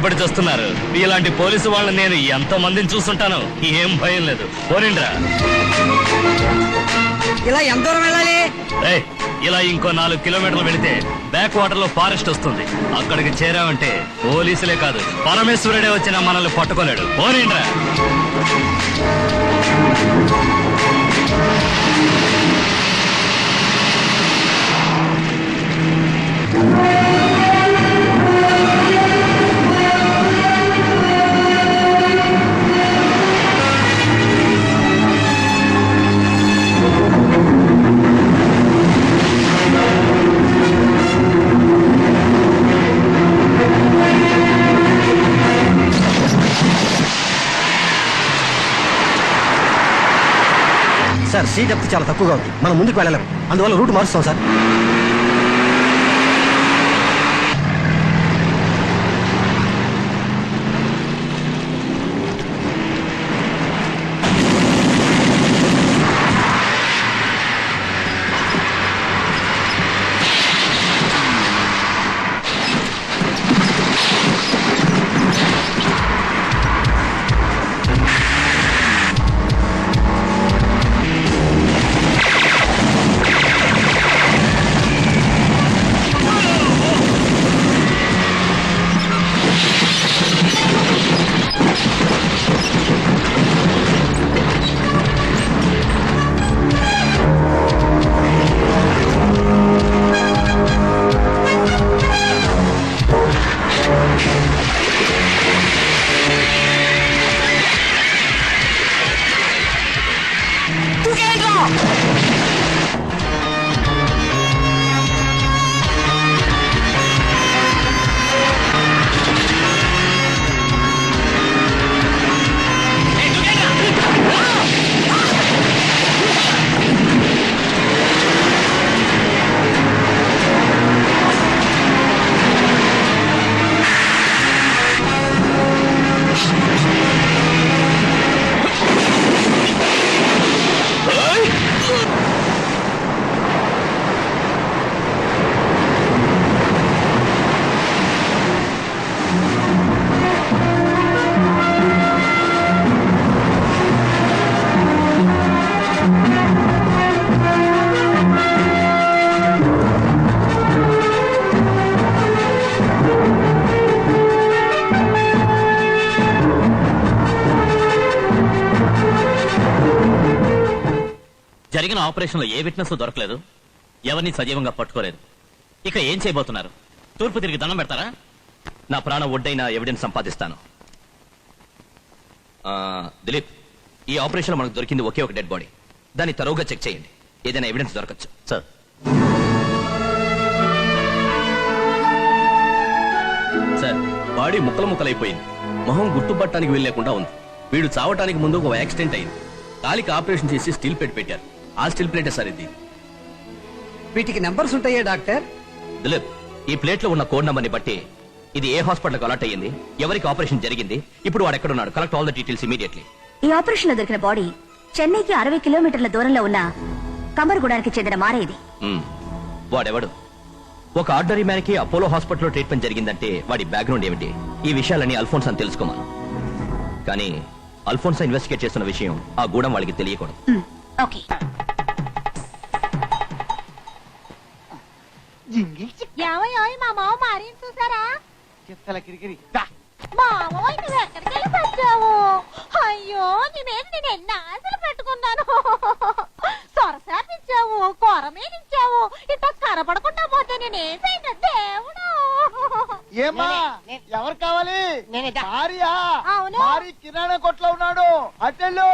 భయపడి చేస్తున్నారు. ఇలాంటి పోలీసు వాళ్ళని నేను ఎంతో మందిని చూస్తుంటాను ఏం భయం లేదు. పోనిండ్రా. ఇలా ఎంత దూరం వెళ్ళాలి? ఇలా ఇంకో నాలుగు కిలోమీటర్లు వెళితే బ్యాక్ వాటర్లో ఫారెస్ట్ వస్తుంది. అక్కడికి చేరామంటే పోలీసులే కాదు పరమేశ్వరుడే వచ్చినా మనల్ని పట్టుకోలేడు. పోనిండ్రా. సార్ సీ డెప్త్ చాలా తక్కువగా ఉంది. మనం ముందుకు వెళ్ళలేము. అందువల్ల రూట్ మారుస్తాం సార్. ఆపరేషన్లో ఆపరేషన్లో ఏ విట్నెస్ దొరకలేదు. ఎవరిని సజీవంగా పట్టుకోలేదు. ఇక ఏం చేయబోతున్నారు? తూర్పు తిరిగి దండం పెడతారా? నా ప్రాణం ఒడ్డైన ఎవిడెన్స్ సంపాదిస్తాను. ఆ, దిలీప్ ఈ ఆపరేషన్ మనకు దొరికింది ఒకే ఒక డెడ్ బాడీ. దాన్ని తరువుగా చెక్ చేయండి. ఏదైనా ఎవిడెన్స్ దొరకచ్చు. సార్. సార్ బాడీ ముక్కలు ముక్కలైపోయింది. మొహం గుర్తుపట్టడానికి వీల్లేకుండా ఉంది. వీడు చావటానికి ముందు ఒక యాక్సిడెంట్ అయింది. కాలికి ఆపరేషన్ చేసి స్టీల్ పెట్టి పెట్టారు. ఆ స్టీల్ ప్లేటే సార్ ఇది. వీటికి నెంబర్స్ ఉంటాయా డాక్టర్? దిలీప్ ఈ ప్లేట్లో ఉన్న కోడ్ నంబర్ని బట్టి ఇది ఏ హాస్పిటల్ అలాట్ అయ్యింది ఎవరికి ఆపరేషన్ జరిగింది ఇప్పుడు వాడు ఎక్కడ ఉన్నాడు collect all the details immediately ఈ ఆపరేషన్లో దొరికిన బాడీ చెన్నైకి అరవై కిలోమీటర్ల దూరంలో ఉన్న కమర్గూడానికి చెందిన మారేది. వాడెవడు? ఒక ఆర్డరీ మ్యాన్కి అపోలో హాస్పిటల్లో ట్రీట్మెంట్ జరిగిందంటే వాడి బ్యాక్గ్రౌండ్ ఏమిటి? ఈ విషయాలన్నీ అల్ఫోన్స్ అని తెలుసుకోమను. కానీ అల్ఫోన్స్ ఇన్వెస్టిగేట్ చేస్తున్న విషయం ఆ గూడెం వాళ్ళకి తెలియకూడదు. ఓకే. ఏమయ్యో మా మావ మారిని చూసారా? మావోయ్ నువ్వు ఎక్కడికి వెళ్ళి వచ్చావు అయ్యో నీ మీద నేను ఎన్ని ఆశలు పెట్టుకున్నాను? సొరసాపిచ్చావు కూర మీద ఇచ్చావు ఇట్లా కనపడకుండా పోతే నేనేం చేయను దేవుడు! ఏమా ఎవరు కావాలి? భార్య. అవును. భార్య కిరాణా కొట్లో ఉన్నాడు. అటెళ్ళు.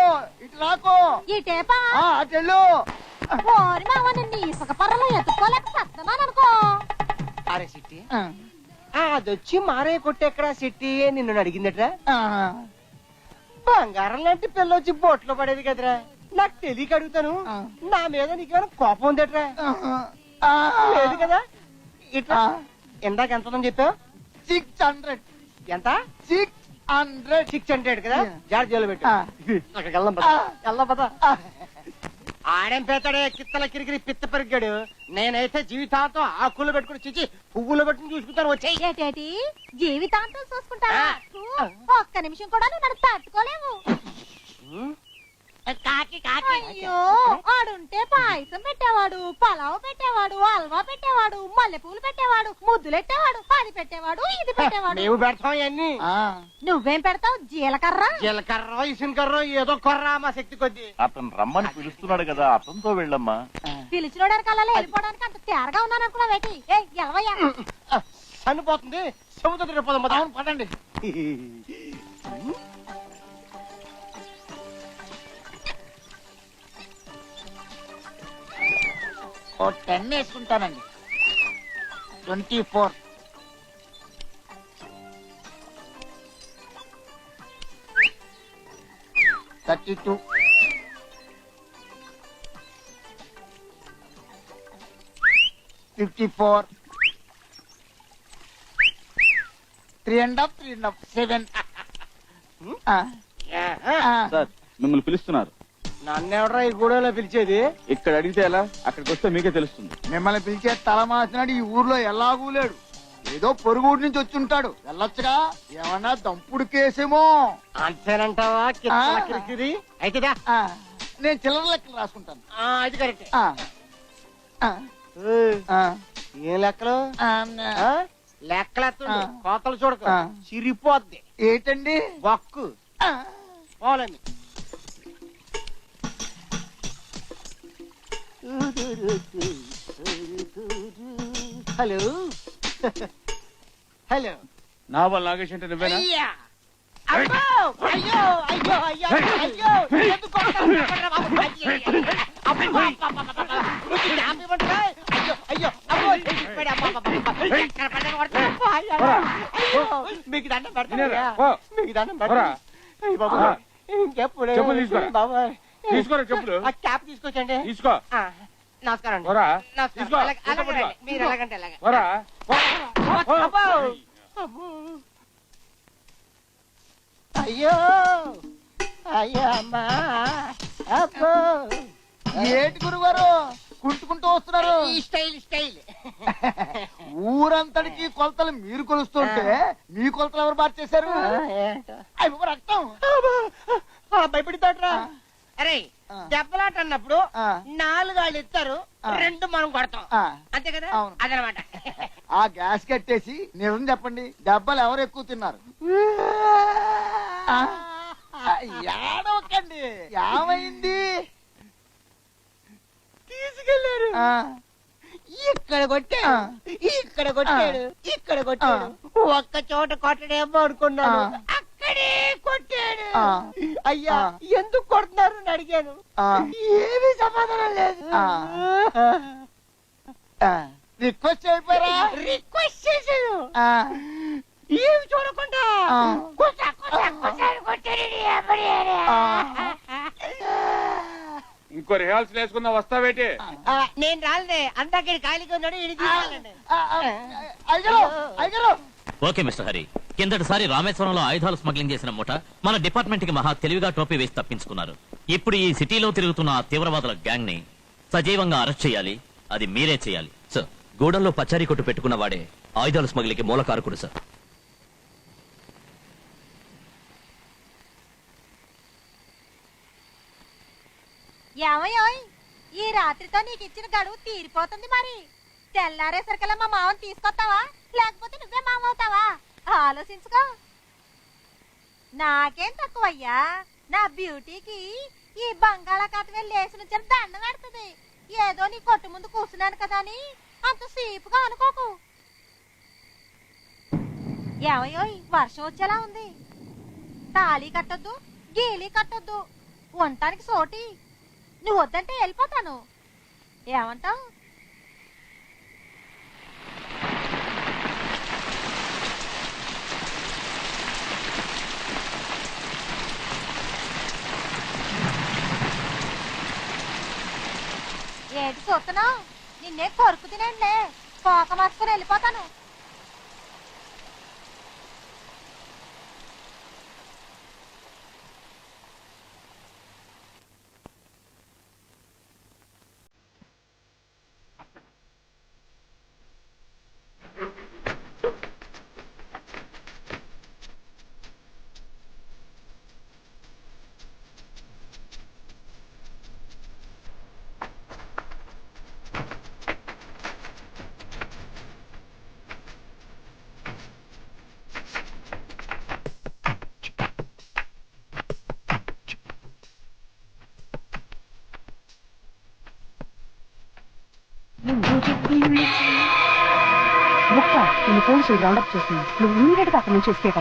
రాకు ఇటేపా అటెళ్ళు ఓరి మావ నిన్ను ఇసుక పర్రలో ఎత్తుకోలేక సత్తనాను అనుకో అరే సిట్టి. అదొచ్చి మారే కొట్టెక్కడా సిట్టి? నిన్ను అడిగిందట్రా. బంగారం లాంటి పిల్ల వచ్చి బొట్లో పడేది కదరా. నాకు తెలియక అడుగుతాను. నా మీద నీకేమైనా కోపం ఉందట్రా? లేదు కదా. ఇట్లా ఇందాక ఎంత ఉందని చెప్పావు? సిక్స్ హండ్రెడ్ ఎంత? సిక్స్ హండ్రెడ్ సిక్స్ హండ్రెడ్ కదా? జార్ జైలు పెట్టు. అక్కడికి పద. పద. ఆడేం పెడతాడే కిత్తల కిరికిరి పిత్త పెరిగాడు. నేనైతే జీవితాంతం ఆకులు పెట్టుకుని చిచి పువ్వులు పెట్టుకుని చూసుకుంటాను. వచ్చేయి. జీవితాంతం చూసుకుంటా. ఒక్క నిమిషం కూడా నువ్వు తట్టుకోలేవు. కాకి కాకి. అయ్యో ఆడుంటే పాయసం పెట్టేవాడు పలావ్ పెట్టేవాడు హల్వా పెట్టేవాడు మల్లెపూలు పెట్టేవాడు ముద్దులెట్టేవాడు అది పెట్టేవాడు ఇది పెట్టేవాడు. మేము పెడతాం ఇవన్నీ. నువ్వేం పెడతావు? జీలకర్ర? జీలకర్ర ఇసుకర్ర ఏదో కొర్రా మా శక్తి కొద్ది. అతను రమ్మని పిలుస్తున్నాడు కదా అతనితో వెళ్ళమ్మా. పిలిచినోడానికి అలా వెళ్ళిపోవడానికి అంత తేరగా ఉన్నాను అనుకున్నా వేటి ఏ ఎలవయ్యా. చనిపోతుంది సముద్ర పదండి. ఓ ten వేసుకుంటానండి. Twenty four. Thirty two. Fifty four. Three and half three and half seven. Sir మిమ్మల్ని పిలుస్తున్నారు. నన్నెవడరా ఈ గూడెలో పిలిచేది? ఇక్కడ అడిగితే ఎలా? అక్కడికి వస్తే మీకే తెలుస్తుంది. మిమ్మల్ని పిలిచే తల మాసినాడు ఈ ఊర్లో ఎలాగూ లేడు. ఏదో పొరుగుడు నుంచి వచ్చి ఉంటాడు. వెళ్ళొచ్చుగా? ఏమన్నా దంపుడు కేసేమో. అంతేనంటావా? కిత్తల. కిరికిరి? అయితే దా. ఆ, నేను చిల్లర లెక్కలు రాసుకుంటాను. ఆ, అది కరెక్ట్. ఆ, ఆ, ఆ, ఏం లెక్కలు? ఆ, ఆ? లెక్కలెత్తుండు ఆ. కోతలు చూడకు. ఆ. చిరిపోద్ది. ఏంటండి? బొక్కు ఆ, పోలండి. హలో హలో నావల్ నాగేష్ అంటే నువ్వేనా అయ్యా అబ్బో! అయ్యో అయ్యో అయ్యో అయ్యో ఎందుకు కొడతారు? కొట్టరా బాబు. అయ్యో, అయ్యో. అబ్బో, అబ్బో, అబ్బో, అబ్బో. నువ్వు. అయ్యో అయ్యో అబ్బో. ఎక్కడ. అబ్బో, అయ్యో, అయ్యో. మీకు దండం పెడతాను వినరా? అయ్యా. పో. మీకు దండం పోరా. పెడతాను అయ్య బాబు పోరా. ఇంకెప్పుడు చెప్పులు తీసుకురా. బాబాయ్ తీసుకోరా చెప్పులు? ఆ క్యాప్ తీసుకొచ్చండి తీసుకో. ఆ, నమస్కారం అండి. పోరా. నమస్కారం. తీసుకో. అలాగే- అలాగే తీసుకో. రండి. మీరు ఎలాగంటే అలాగే. పోరా. అబ్బో అబ్బో. అయ్యో. అయ్యో అమ్మా. అబ్బో. ఏంటి గురుగారు? కుంటుకుంటూ వస్తున్నారు. ఈ స్టైల్ స్టైల్. ఊరంతటికి కొలతలు మీరు కొలుస్తుంటే మీ కొలతలు ఎవరు మార్చేశారు? అయ్య బాబు, రక్తం. భయపడితాడ్రా అరే. దెబ్బలాట అన్నప్పుడు. నాలుగు వాళ్ళు ఇస్తారు. రెండు మనం కొడతాం. అంతే కదా. అదనమాట. ఆ గ్యాస్ కట్టేసి నిజం చెప్పండి దెబ్బలు ఎవరు ఎక్కువ తిన్నారు? ఏడవకండి. ఏమైంది? తీసుకెళ్ళారు ఆ, ఇక్కడ కొట్టాడు ఇక్కడ కొట్టాడు ఇక్కడ కొట్టాడు. ఒక్క చోట కొట్టడేమో అనుకున్నాను. అక్కడే కొట్టాడు. అయ్యా. ఎందుకు కొడుతున్నారు అని అడిగాను. ఏమీ సమాధానం లేదు. రిక్వెస్ట్ అయిపోయారా రిక్వెస్ట్ చేశాను. ఆ, ఏమి చూడకుండా. కొట్టా, కొట్టాడు. ఇంకో రిహార్సల్ వేసుకుందాం వస్తావేటి? నేను రాలేదే అందాక ఖాళీగా ఉన్నాడు ఓకే మిస్టర్ హరి. కిందటిసారి రామేశ్వరంలో ఆయుధాలు స్మగ్లింగ్ చేసిన ముఠ మన డిపార్ట్మెంట్కి మహా తెలివిగా టోపీ వేసి తప్పించుకున్నారు. ఇప్పుడు ఈ సిటీలో తిరుగుతున్న ఆ తీవ్రవాదుల గ్యాంగ్ని సజీవంగా అరెస్ట్ చేయాలి. అది మీరే చేయాలి. సార్ గూడెంలో పచారీ కొట్టు పెట్టుకున్న వాడే ఆయుధాలు స్మగ్లింగ్కి మూల కారకుడు సార్. ఈ రాత్రితో నీకు ఇచ్చిన గడువు తీరిపోతుంది మరి. తెల్లారేసరికల్లా మా మామని తీసుకొస్తావా? లేకపోతే నువ్వే మామ అవుతావా ఆలోచించుకో. నాకేం తక్కువయ్యా? నా బ్యూటీకి ఈ బంగాళాఖాతమే లేచి నుంచి దండం పెడుతుంది. ఏదో నీ కొట్టు ముందు కూర్చున్నాను కదా అని అంత సీపుగా అనుకోకు. ఏమయ్యోయ్ వర్షం వచ్చేలా ఉంది. తాళీ కట్టొద్దు గీలి కట్టొద్దు. ఉండటానికి సోటి. నువ్వు వద్దంటే వెళ్ళిపోతాను. ఏమంటావు? ఏంటి చూస్తున్నావు? నిన్నే కొరుకు తినండి. పోక మార్చుకుని వెళ్ళిపోతాను. పోలీసులు రౌండప్ చేస్తుంది నువ్వు ఇమీడియట్గా అక్కడ నుంచి నుంచి ఎస్కేప్